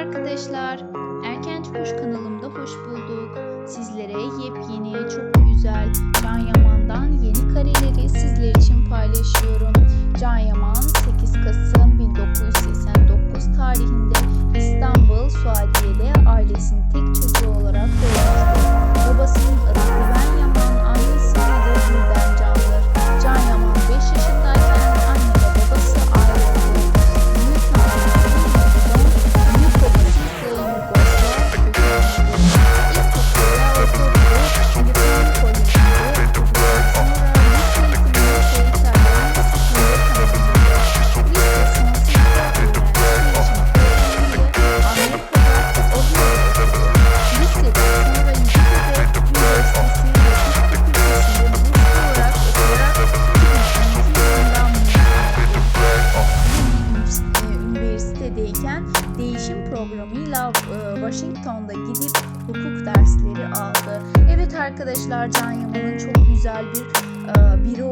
arkadaşlar. Erken Kuş kanalımda hoş bulduk. Sizlere yepyeni, çok güzel Can Yaman'dan yeni kareleri sizler için geçen değişim programıyla e, Washington'da gidip hukuk dersleri aldı. Evet arkadaşlar Can Yaman'ın çok güzel bir e, biri